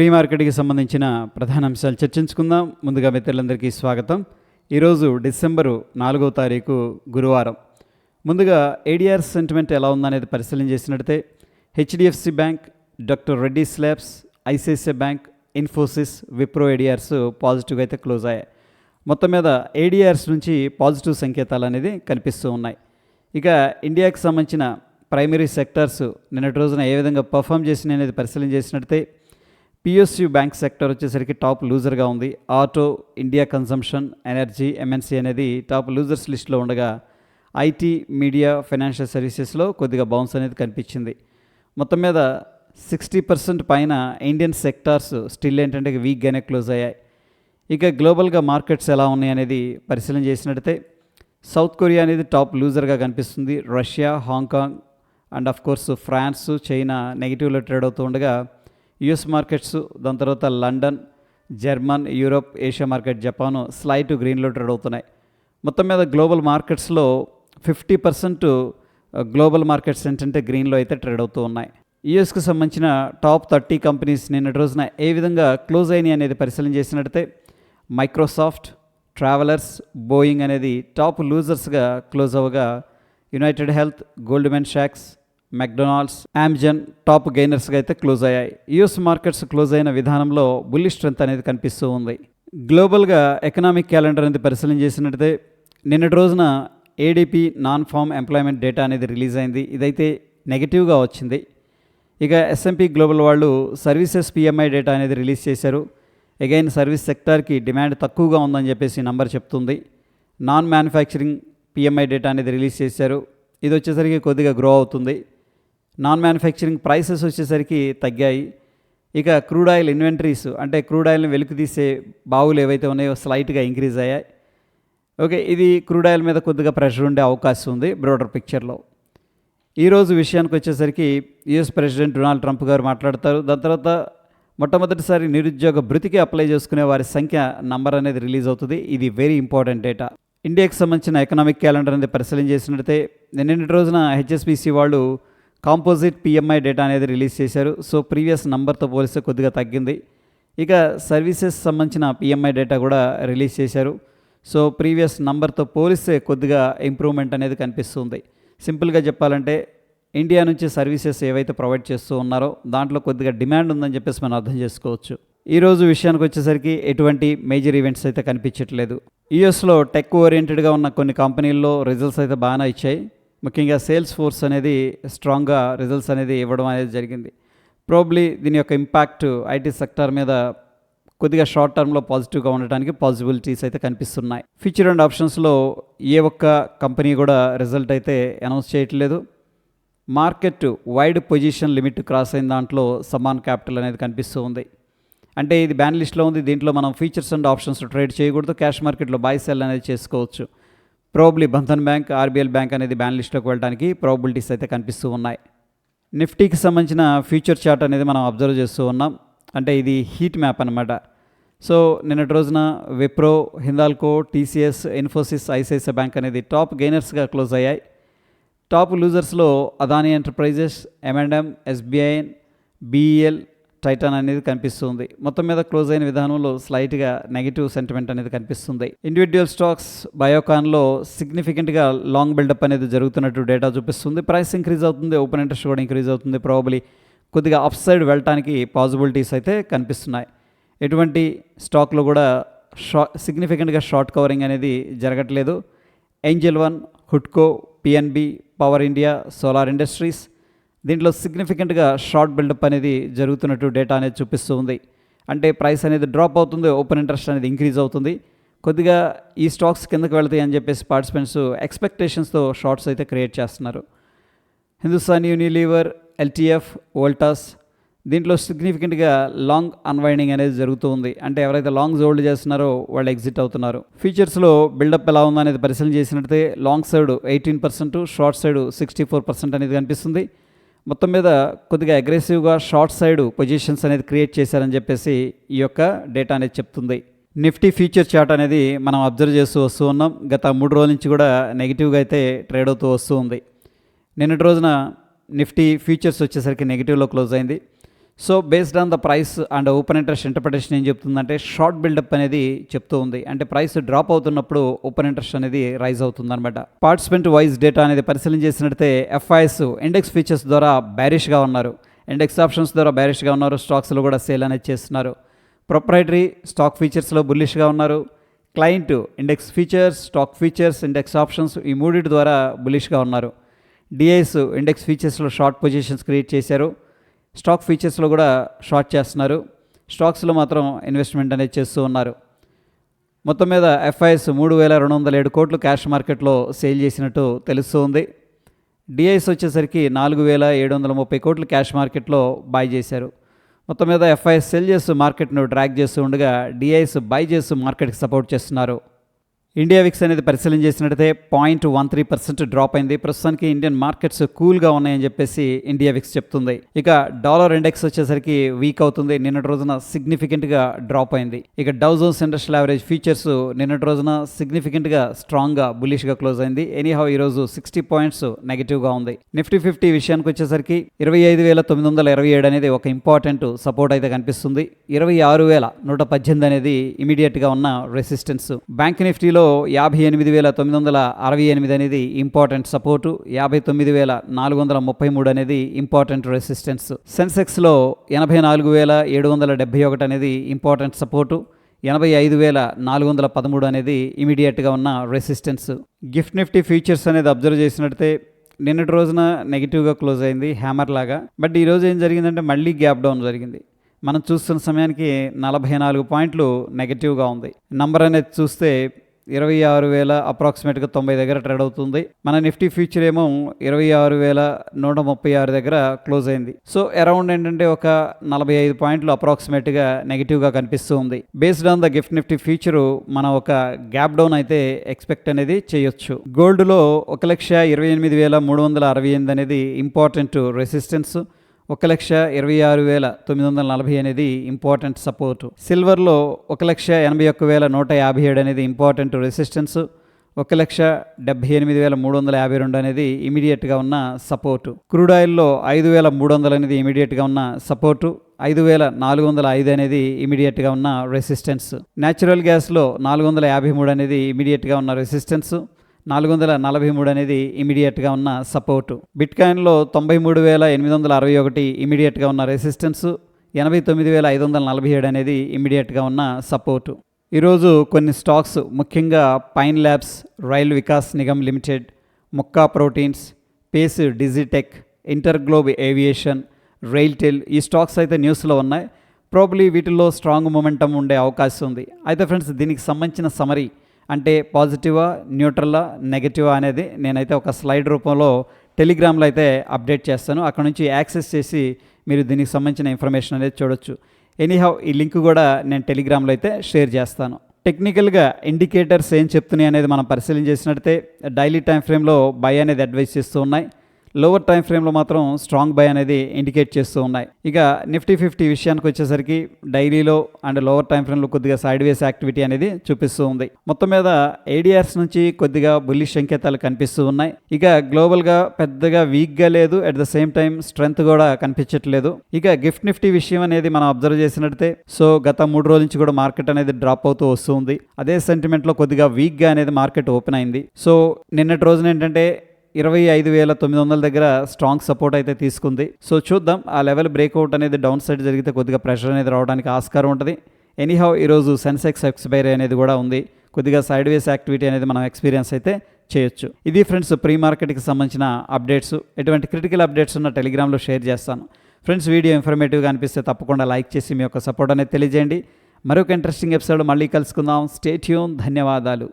Pre మార్కెట్కి సంబంధించిన ప్రధాన అంశాలు చర్చించుకుందాం. ముందుగా మిత్రులందరికీ స్వాగతం. ఈరోజు డిసెంబరు నాలుగో తారీఖు గురువారం. ముందుగా ఏడిఆర్ సెంటిమెంట్ ఎలా ఉందనేది పరిశీలన చేసినట్టే HDFC bank doctor Reddy labs ICICI bank Infosys Wipro ADRs పాజిటివ్గా అయితే క్లోజ్ అయ్యాయి. మొత్తం మీద ఏడిఆర్స్ నుంచి పాజిటివ్ సంకేతాలు అనేది కనిపిస్తూ ఉన్నాయి. ఇక ఇండియాకి సంబంధించిన ప్రైమరీ సెక్టార్స్ నిన్నటి రోజున ఏ విధంగా పర్ఫామ్ చేసినాయి అనేది పరిశీలన చేసినట్టే పిఎస్యు బ్యాంక్ సెక్టర్ వచ్చేసరికి టాప్ లూజర్గా ఉంది. Auto India consumption energy MNC అనేది టాప్ లూజర్స్ లిస్ట్లో ఉండగా ఐటీ మీడియా ఫైనాన్షియల్ సర్వీసెస్లో కొద్దిగా బౌన్స్ అనేది కనిపించింది. మొత్తం మీద సిక్స్టీ పర్సెంట్ పైన ఇండియన్ సెక్టార్స్ స్టిల్ ఏంటంటే వీక్గానే క్లోజ్ అయ్యాయి. ఇక గ్లోబల్గా మార్కెట్స్ ఎలా ఉన్నాయి అనేది పరిశీలన చేసినట్టయితే సౌత్ కొరియా అనేది టాప్ లూజర్గా కనిపిస్తుంది. Russia Hong Kong and of course France China నెగిటివ్లో trade అవుతూ ఉండగా యుఎస్ మార్కెట్స్ దాని తర్వాత London German Europe Asia market Japan slight గ్రీన్లో ట్రేడ్ అవుతున్నాయి. మొత్తం మీద గ్లోబల్ మార్కెట్స్లో ఫిఫ్టీ పర్సెంట్ గ్లోబల్ మార్కెట్స్ ఏంటంటే గ్రీన్లో అయితే ట్రేడ్ అవుతూ ఉన్నాయి. యుఎస్కి సంబంధించిన టాప్ థర్టీ కంపెనీస్ నిన్నటి రోజున ఏ విధంగా క్లోజ్ అయినాయి అనేది పరిశీలన చేసినట్టయితే మైక్రోసాఫ్ట్ ట్రావెలర్స్ బోయింగ్ అనేది టాప్ లూజర్స్గా క్లోజ్ అవ్వగా యునైటెడ్ హెల్త్ గోల్డ్మెన్ షాక్స్ మెక్డొనాల్డ్స్ అమెజాన్ టాప్ గెయినర్స్గా అయితే క్లోజ్ అయ్యాయి. యుఎస్ మార్కెట్స్ క్లోజ్ అయిన విధానంలో బుల్లి స్ట్రెంత్ అనేది కనిపిస్తూ ఉంది. గ్లోబల్గా ఎకనామిక్ క్యాలెండర్ అనేది పరిశీలన చేసినట్టయితే నిన్నటి రోజున ADP non farm employment data అనేది రిలీజ్ అయింది. ఇదైతే నెగిటివ్గా వచ్చింది. ఇక ఎస్ఎంపీ గ్లోబల్ వాళ్ళు సర్వీసెస్ పిఎంఐ డేటా అనేది రిలీజ్ చేశారు. అగైన్ సర్వీస్ సెక్టార్కి డిమాండ్ తక్కువగా ఉందని చెప్పేసి నంబర్ చెప్తుంది. నాన్ మ్యానుఫ్యాక్చరింగ్ పిఎంఐ డేటా అనేది రిలీజ్ చేశారు. ఇది వచ్చేసరికి కొద్దిగా గ్రో అవుతుంది. నాన్ మ్యానుఫ్యాక్చరింగ్ ప్రైసెస్ వచ్చేసరికి తగ్గాయి. ఇక క్రూడ్ ఆయిల్ ఇన్వెంటరీస్ అంటే క్రూడ్ ఆయిల్ని వెలుకు తీసే బావులు ఏవైతే ఉన్నాయో స్లైట్గా ఇంక్రీజ్ అయ్యాయి. ఓకే ఇది క్రూడ్ ఆయిల్ మీద కొద్దిగా ప్రెషర్ ఉండే అవకాశం ఉంది బ్రోడర్ పిక్చర్లో. ఈరోజు విషయానికి వచ్చేసరికి యుఎస్ ప్రెసిడెంట్ డొనాల్డ్ ట్రంప్ గారు మాట్లాడతారు. దాని తర్వాత మొట్టమొదటిసారి నిరుద్యోగ భృతికి అప్లై చేసుకునే వారి సంఖ్య నంబర్ అనేది రిలీజ్ అవుతుంది. ఇది వెరీ ఇంపార్టెంట్ డేటా. ఇండియాకి సంబంధించిన ఎకనామిక్ క్యాలెండర్ అనేది పరిశీలన చేసినట్టయితే నిన్నటి రోజున హెచ్ఎస్బిసి వాళ్ళు కాంపోజిట్ పిఎంఐ డేటా అనేది రిలీజ్ చేశారు. సో ప్రీవియస్ నంబర్తో పోలిస్తే కొద్దిగా తగ్గింది. ఇక సర్వీసెస్ సంబంధించిన పిఎంఐ డేటా కూడా రిలీజ్ చేశారు. సో ప్రీవియస్ నంబర్తో పోలిస్తే కొద్దిగా ఇంప్రూవ్మెంట్ అనేది కనిపిస్తుంది. సింపుల్గా చెప్పాలంటే ఇండియా నుంచి సర్వీసెస్ ఏవైతే ప్రొవైడ్ చేస్తూ ఉన్నారో దాంట్లో కొద్దిగా డిమాండ్ ఉందని చెప్పేసి మనం అర్థం చేసుకోవచ్చు. ఈరోజు విషయానికి వచ్చేసరికి ఎటువంటి మేజర్ ఈవెంట్స్ అయితే కనిపించట్లేదు. యూఎస్లో టెక్ ఓరియంటెడ్గా ఉన్న కొన్ని కంపెనీల్లో రిజల్ట్స్ అయితే బాగానే ఇచ్చాయి ముఖ్యంగా సేల్స్ ఫోర్స్ అనేది స్ట్రాంగ్గా రిజల్ట్స్ అనేది ఇవ్వడం అనేది జరిగింది. ప్రాబ్లీ దీని యొక్క ఇంపాక్ట్ ఐటీ సెక్టార్ మీద కొద్దిగా షార్ట్ టర్మ్లో పాజిటివ్గా ఉండడానికి పాసిబిలిటీస్ అయితే కనిపిస్తున్నాయి. ఫ్యూచర్ అండ్ ఆప్షన్స్లో ఏ ఒక్క కంపెనీ కూడా రిజల్ట్ అయితే అనౌన్స్ చేయట్లేదు. Market wide position limit cross అయిన దాంట్లో సమాన్ క్యాపిటల్ అనేది కనిపిస్తూ ఉంది. అంటే ఇది బ్యాన్ లిస్ట్లో ఉంది. దీంట్లో మనం ఫీచర్స్ అండ్ ఆప్షన్స్ ట్రేడ్ చేయకూడదు. క్యాష్ మార్కెట్లో బై సెల్ అనేది చేసుకోవచ్చు. Probably Bandhan bank RBL bank అనేది బ్యాన్ లిస్ట్లోకి వెళ్ళడానికి ప్రాబిలిటీస్ అయితే కనిపిస్తూ ఉన్నాయి. నిఫ్టీకి సంబంధించిన ఫ్యూచర్ చార్ట్ అనేది మనం అబ్జర్వ్ చేస్తూ ఉన్నాం. అంటే ఇది హీట్ మ్యాప్ అనమాట సో నిన్నటి రోజున Wipro Hindalco TCS Infosys ICICI bank అనేది టాప్ గెయినర్స్గా క్లోజ్ అయ్యాయి. Top లూజర్స్లో Adani enterprises M and M SBI BEL Titan అనేది కనిపిస్తుంది. మొత్తం మీద క్లోజ్ అయిన విధానంలో స్లైట్గా నెగిటివ్ సెంటిమెంట్ అనేది కనిపిస్తుంది. ఇండివిజువల్ స్టాక్స్ బయోకాన్లో సిగ్నిఫికెంట్గా లాంగ్ బిల్డప్ అనేది జరుగుతున్నట్టు డేటా చూపిస్తుంది. ప్రైస్ ఇంక్రీజ్ అవుతుంది ఓపెన్ ఇంట్రెస్ట్ కూడా ఇంక్రీజ్ అవుతుంది. ప్రాబబ్లీ కొద్దిగా అప్ సైడ్ వెళ్ళటానికి పాసిబిలిటీస్ అయితే కనిపిస్తున్నాయి. ఎటువంటి స్టాక్లో కూడా షా సిగ్నిఫికెంట్గా షార్ట్ కవరింగ్ అనేది జరగట్లేదు. Angel One హుడ్కో PNB power India solar industries దీంట్లో సిగ్నిఫికెంట్గా షార్ట్ బిల్డప్ అనేది జరుగుతున్నట్టు డేటా అనేది చూపిస్తూ ఉంది. అంటే ప్రైస్ అనేది డ్రాప్ అవుతుంది ఓపెన్ ఇంట్రెస్ట్ అనేది ఇంక్రీజ్ అవుతుంది. కొద్దిగా ఈ స్టాక్స్ కిందకు వెళ్తాయి అని చెప్పేసి పార్టిసిపెంట్స్ ఎక్స్పెక్టేషన్స్తో షార్ట్స్ అయితే క్రియేట్ చేస్తున్నారు. హిందుస్థాన్ యూనిలీవర్ ఎల్టీఎఫ్ వోల్టాస్ దీంట్లో సిగ్నిఫికెంట్గా లాంగ్ అన్వైండింగ్ అనేది జరుగుతూ ఉంది. అంటే ఎవరైతే లాంగ్స్ హోల్డ్ చేస్తున్నారో వాళ్ళు ఎగ్జిట్ అవుతున్నారు. ఫీచర్స్లో బిల్డప్ ఎలా ఉందో అనేది పరిశీలన చేసినట్టే long side eighteen percent short side sixty four percent అనేది కనిపిస్తుంది. మొత్తం మీద కొద్దిగా అగ్రెసివ్గా షార్ట్ సైడ్ పొజిషన్స్ అనేది క్రియేట్ చేశారని చెప్పేసి ఈ యొక్క డేటా అనేది చెప్తుంది. నిఫ్టీ ఫ్యూచర్ చార్ట్ అనేది మనం అబ్జర్వ్ చేస్తూ వస్తూ ఉన్నాం. గత మూడు రోజుల నుంచి కూడా నెగిటివ్గా అయితే ట్రేడ్ అవుతూ వస్తూ ఉంది. నిన్నటి రోజున నిఫ్టీ ఫ్యూచర్స్ వచ్చేసరికి నెగిటివ్లో క్లోజ్ అయింది. So based on the price and open interest interpretation ఏం చెప్తుందంటే షార్ట్ బిల్డప్ అనేది చెప్తూ ఉంది. అంటే ప్రైస్ డ్రాప్ అవుతున్నప్పుడు ఓపెన్ ఇంట్రెస్ట్ అనేది రైజ్ అవుతుంది అనమాట పార్టిసిపెంట్ వైజ్ డేటా అనేది పరిశీలన చేసినట్టే ఎఫ్ఐఎస్ ఇండెక్స్ ఫీచర్స్ ద్వారా బ్యారిష్గా ఉన్నారు. ఇండెక్స్ ఆప్షన్స్ ద్వారా బ్యారిష్గా ఉన్నారు. స్టాక్స్లో కూడా సేల్ అనేది చేస్తున్నారు. ప్రొప్రైటరీ స్టాక్ ఫీచర్స్లో బుల్లిష్గా ఉన్నారు. Client index futures stock futures index options ఈ మూడింటి ద్వారా బులిష్గా ఉన్నారు. డిఐస్ ఇండెక్స్ ఫీచర్స్లో షార్ట్ పొజిషన్స్ క్రియేట్ చేశారు. స్టాక్ ఫీచర్స్లో కూడా షార్ట్ చేస్తున్నారు. స్టాక్స్లో మాత్రం ఇన్వెస్ట్మెంట్ అనేది చేస్తూ ఉన్నారు. మొత్తం మీద ఎఫ్ఐఎస్ మూడు వేల రెండు వందల ఏడు కోట్లు క్యాష్ మార్కెట్లో సేల్ చేసినట్టు తెలుస్తూ ఉంది. డిఐస్ వచ్చేసరికి నాలుగు వేల ఏడు వందల ముప్పై కోట్లు క్యాష్ మార్కెట్లో బాయ్ చేశారు. మొత్తం మీద ఎఫ్ఐఎస్ సెల్ చేస్తూ మార్కెట్ను ట్రాక్ చేస్తూ ఉండగా డిఐస్ బై చేస్తూ మార్కెట్కి సపోర్ట్ చేస్తున్నారు. ఇండియా విక్స్ అనేది పరిశీలన చేసినట్టయితే point one three percent drop అయింది. ప్రస్తుతానికి ఇండియన్ మార్కెట్స్ కూల్గా ఉన్నాయని చెప్పేసి ఇండియా విక్స్ చెప్తుంది. ఇక డాలర్ ఇండెక్స్ వచ్చేసరికి వీక్ అవుతుంది. నిన్నటి రోజున సిగ్నిఫికెంట్గా డ్రాప్ అయింది. ఇక డౌజోన్స్ ఇండస్ట్రియల్ యావరేజ్ ఫీచర్స్ నిన్నటి రోజున సిగ్నిఫికెంట్గా స్ట్రాంగ్గా బులిష్గా క్లోజ్ అయింది. ఎనీహౌ ఈరోజు సిక్స్టీ పాయింట్స్ నెగిటివ్గా ఉంది. నిఫ్టీ ఫిఫ్టీ విషయానికి వచ్చేసరికి ఇరవై ఐదు వేల తొమ్మిది వందల ఇరవై ఏడు అనేది ఒక ఇంపార్టెంట్ సపోర్ట్ అయితే కనిపిస్తుంది. ఇరవై ఆరు వేల నూట పద్దెనిమిది అనేది ఇమీడియట్గా ఉన్న రెసిస్టెన్స్ బ్యాంక్ నిఫ్టీలో యాభై ఎనిమిది వేల తొమ్మిది వందల అరవై ఎనిమిది అనేది ఇంపార్టెంట్ సపోర్టు యాభై తొమ్మిది వేల నాలుగు వందల ముప్పై మూడు అనేది ఇంపార్టెంట్ రెసిస్టెన్స్. సెన్సెక్స్లో ఎనభై నాలుగు వేల ఏడు వందల డెబ్బై ఒకటి అనేది ఇంపార్టెంట్ సపోర్టు ఎనభై ఐదు వేల నాలుగు వందల పదమూడు అనేది ఇమీడియట్గా ఉన్న రెసిస్టెన్స్. గిఫ్ట్ నిఫ్టీ ఫీచర్స్ అనేది అబ్జర్వ్ చేసినట్టయితే నిన్నటి రోజున నెగిటివ్గా క్లోజ్ అయింది హ్యామర్ లాగా. బట్ ఈరోజు ఏం జరిగిందంటే మళ్ళీ గ్యాప్ డౌన్ జరిగింది. మనం చూస్తున్న సమయానికి నలభై నాలుగు పాయింట్లు నెగిటివ్గా ఉంది. నంబర్ అనేది చూస్తే ఇరవై ఆరు వేల అప్రాక్సిమేట్గా తొంభై దగ్గర ట్రేడ్ అవుతుంది. మన నిఫ్టీ ఫ్యూచర్ ఏమో ఇరవై ఆరు వేల నూట ముప్పై ఆరు దగ్గర క్లోజ్ అయింది. సో అరౌండ్ ఏంటంటే ఒక నలభై ఐదు పాయింట్లు అప్రాక్సిమేట్గా నెగిటివ్గా కనిపిస్తూ ఉంది. Based on the GIFT Nifty future మనం ఒక గ్యాప్ డౌన్ అయితే ఎక్స్పెక్ట్ అనేది చేయొచ్చు. గోల్డ్లో ఒక లక్ష ఇరవై ఎనిమిది వేల మూడు వందల అరవై ఎనిమిది అనేది ఇంపార్టెంట్ రెసిస్టెన్స్. ఒక లక్ష ఇరవై ఆరు వేల తొమ్మిది వందల నలభై అనేది ఇంపార్టెంట్ సపోర్టు సిల్వర్లో ఒక లక్ష ఎనభై ఒక్క వేల నూట యాభై ఏడు అనేది ఇంపార్టెంట్ రెసిస్టెన్స్ ఒక లక్ష డెబ్బై ఎనిమిది వేల మూడు వందల యాభై రెండు అనేది ఇమీడియట్గా ఉన్న సపోర్టు క్రూడ్ ఆయిల్లో ఐదు వేల మూడు వందలు అనేది ఇమీడియట్గా ఉన్న సపోర్టు ఐదు వేల నాలుగు వందల ఐదు అనేది ఇమీడియట్గా ఉన్న రెసిస్టెన్స్ న్యాచురల్ గ్యాస్లో నాలుగు వందల యాభై మూడు అనేది ఇమీడియట్గా ఉన్న రెసిస్టెన్స్ నాలుగు వందల నలభై మూడు అనేది ఇమీడియట్గా ఉన్న సపోర్టు బిట్కాయిన్లో తొంభై మూడు వేల ఎనిమిది వందల అరవై ఒకటి ఇమీడియట్గా ఉన్న రెసిస్టెన్స్ ఎనభై తొమ్మిది వేల ఐదు వందల నలభై ఏడు అనేది ఇమీడియట్గా ఉన్న సపోర్టు ఈరోజు కొన్ని స్టాక్స్ ముఖ్యంగా Pine Labs Rail Vikas Nigam limited Mukka proteins Pace Digitek InterGlobe aviation RailTel ఈ స్టాక్స్ అయితే న్యూస్లో ఉన్నాయి. ప్రాబ్లీ వీటిల్లో స్ట్రాంగ్ మొమెంటం ఉండే అవకాశం ఉంది. అయితే ఫ్రెండ్స్ దీనికి సంబంధించిన సమరీ అంటే పాజిటివా న్యూట్రలా నెగటివా అనేది నేనైతే ఒక స్లైడ్ రూపంలో టెలిగ్రామ్లో అయితే అప్డేట్ చేస్తాను. అక్కడ నుంచి యాక్సెస్ చేసి మీరు దీనికి సంబంధించిన ఇన్ఫర్మేషన్ అనేది చూడొచ్చు. ఎనీహౌ ఈ లింక్ కూడా నేను టెలిగ్రామ్లో అయితే షేర్ చేస్తాను. టెక్నికల్గా ఇండికేటర్స్ ఏం చెప్తున్నాయి అనేది మనం పరిశీలన చేసినట్టే డైలీ టైం ఫ్రేమ్లో బై అనేది అడ్వైస్ చేస్తూ ఉన్నాయి. లోవర్ టైం ఫ్రేమ్లో మాత్రం స్ట్రాంగ్ బై అనేది ఇండికేట్ చేస్తూ ఉన్నాయి. ఇక నిఫ్టీ ఫిఫ్టీ విషయానికి వచ్చేసరికి డైలీలో అండ్ లోవర్ టైం ఫ్రేమ్లో కొద్దిగా సైడ్ వేస్ యాక్టివిటీ అనేది చూపిస్తూ ఉంది. మొత్తం మీద ఏడిఆర్స్ నుంచి కొద్దిగా బుల్లిష్ సంకేతాలు కనిపిస్తూ ఉన్నాయి. ఇక గ్లోబల్గా పెద్దగా వీక్గా లేదు. At the same time strength కూడా కనిపించట్లేదు. ఇక గిఫ్ట్ నిఫ్టీ విషయం అనేది మనం అబ్జర్వ్ చేసినట్టే సో గత మూడు రోజుల నుంచి కూడా మార్కెట్ అనేది డ్రాప్ అవుతూ వస్తుంది అదే సెంటిమెంట్లో కొద్దిగా వీక్గా అనేది మార్కెట్ ఓపెన్ అయింది. సో నిన్నటి రోజున ఏంటంటే ఇరవై ఐదు వేల తొమ్మిది వందల దగ్గర స్ట్రాంగ్ సపోర్ట్ అయితే తీసుకుంది. సో చూద్దాం ఆ లెవెల్ బ్రేక్అవుట్ అనేది డౌన్ సైడ్ జరిగితే కొద్దిగా ప్రెషర్ అనేది రావడానికి ఆస్కారం ఉంటుంది. ఎనీహౌ ఈరోజు సెన్సెక్స్ ఎక్స్పైరీ అనేది కూడా ఉంది. కొద్దిగా సైడ్ వేస్ యాక్టివిటీ అనేది మనం ఎక్స్పీరియన్స్ అయితే చేయొచ్చు. ఇది ఫ్రెండ్స్ ప్రీ మార్కెట్కి సంబంధించిన అప్డేట్స్ ఎటువంటి క్రిటికల్ అప్డేట్స్ ఉన్న టెలిగ్రామ్లో షేర్ చేస్తాను. ఫ్రెండ్స్ వీడియో ఇన్ఫర్మేటివ్గా అనిపిస్తే తప్పకుండా లైక్ చేసి మీ యొక్క సపోర్ట్ అనేది తెలియజేయండి. మరొక ఇంట్రెస్టింగ్ ఎపిసోడ్ మళ్ళీ కలుసుకుందాం. స్టేట్యూన్ ధన్యవాదాలు.